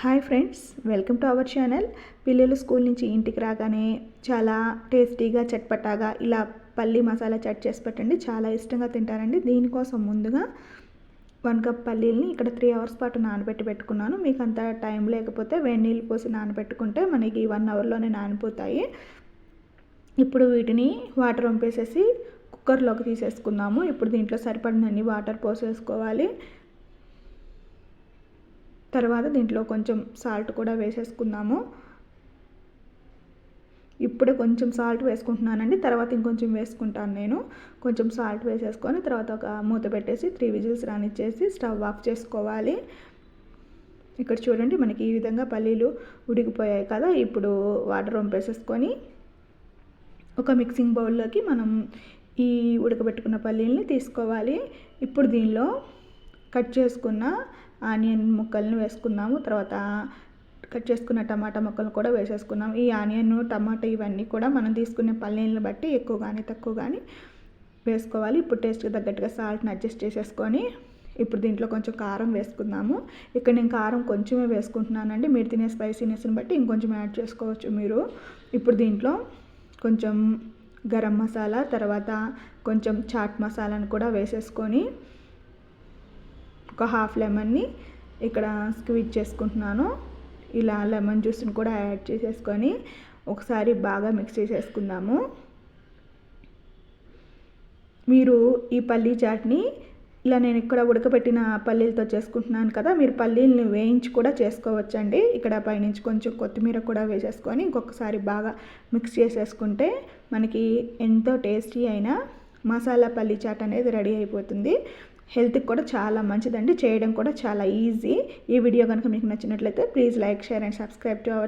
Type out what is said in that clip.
Hi friends welcome to our channel. పిల్లలు school నుంచి ఇంటికి రాగానే చాలా టేస్టీగా చట్పటాగా ఇలా పల్లి మసాలా చట్ చేసి పెట్టండి. చాలా ఇష్టంగా తింటారండి. దీనికోసం ముందుగా వన్ కప్ పల్లీల్ని ఇక్కడ త్రీ అవర్స్ పాటు నానబెట్టి పెట్టుకున్నాను. మీకు అంత టైం లేకపోతే వేడి నీళ్ళు పోసి నానబెట్టుకుంటే మనకి వన్ అవర్లోనే నానిపోతాయి. ఇప్పుడు వీటిని వాటర్ వంపేసేసి కుక్కర్లోకి తీసేసుకుందాము. ఇప్పుడు దీంట్లో సరిపడినన్ని వాటర్ పోసేసుకోవాలి. తర్వాత దీంట్లో కొంచెం సాల్ట్ కూడా వేసేసుకుందాము. ఇప్పుడు కొంచెం సాల్ట్ వేసుకుంటున్నానండి. తర్వాత ఇంకొంచెం వేసుకుంటాను నేను. కొంచెం సాల్ట్ వేసేసుకొని తర్వాత ఒక మూత పెట్టేసి త్రీ విజిల్స్ రానిచ్చేసి స్టవ్ ఆఫ్ చేసుకోవాలి. ఇక్కడ చూడండి మనకి ఈ విధంగా పల్లీలు ఉడికిపోయాయి కదా. ఇప్పుడు వాటర్ వంపేసేసుకొని ఒక మిక్సింగ్ బౌల్లోకి మనం ఈ ఉడకబెట్టుకున్న పల్లీల్ని తీసుకోవాలి. ఇప్పుడు దీనిలో కట్ చేసుకున్న ఆనియన్ ముక్కల్ని వేసుకున్నాము. తర్వాత కట్ చేసుకున్న టమాటా ముక్కలు కూడా వేసేసుకున్నాం. ఈ ఆనియన్ టమాటా ఇవన్నీ కూడా మనం తీసుకునే పల్లీలను బట్టి ఎక్కువ కానీ తక్కువ కానీ వేసుకోవాలి. ఇప్పుడు టేస్ట్కి తగ్గట్టుగా సాల్ట్ని అడ్జస్ట్ చేసేసుకొని ఇప్పుడు దీంట్లో కొంచెం కారం వేసుకుందాము. ఇక్కడ నేను కారం కొంచెమే వేసుకుంటున్నానండి. మీరు తినే స్పైసీనెస్ని బట్టి ఇంకొంచెం యాడ్ చేసుకోవచ్చు మీరు. ఇప్పుడు దీంట్లో కొంచెం గరం మసాలా తర్వాత కొంచెం చాట్ మసాలాను కూడా వేసేసుకొని ఒక హాఫ్ లెమన్ని ఇక్కడ స్క్వీజ్ చేసుకుంటున్నాను. ఇలా లెమన్ జ్యూస్ని కూడా యాడ్ చేసేసుకొని ఒకసారి బాగా మిక్స్ చేసేసుకుందాము. మీరు ఈ పల్లీ చాట్ని ఇలా నేను ఇక్కడ ఉడకబెట్టిన పల్లీలతో చేసుకుంటున్నాను కదా మీరు పల్లీలని వేయించి కూడా చేసుకోవచ్చండి. ఇక్కడ పైనుంచి కొంచెం కొత్తిమీర కూడా వేసేసుకొని ఇంకొకసారి బాగా మిక్స్ చేసేసుకుంటే మనకి ఎంతో టేస్టీ అయిన మసాలా పల్లీ చాట్ అనేది రెడీ అయిపోతుంది. హెల్త్కి కూడా చాలా మంచిదండి. చేయడం కూడా చాలా ఈజీ. ఈ వీడియో కనుక మీకు నచ్చినట్లయితే please like share and subscribe to our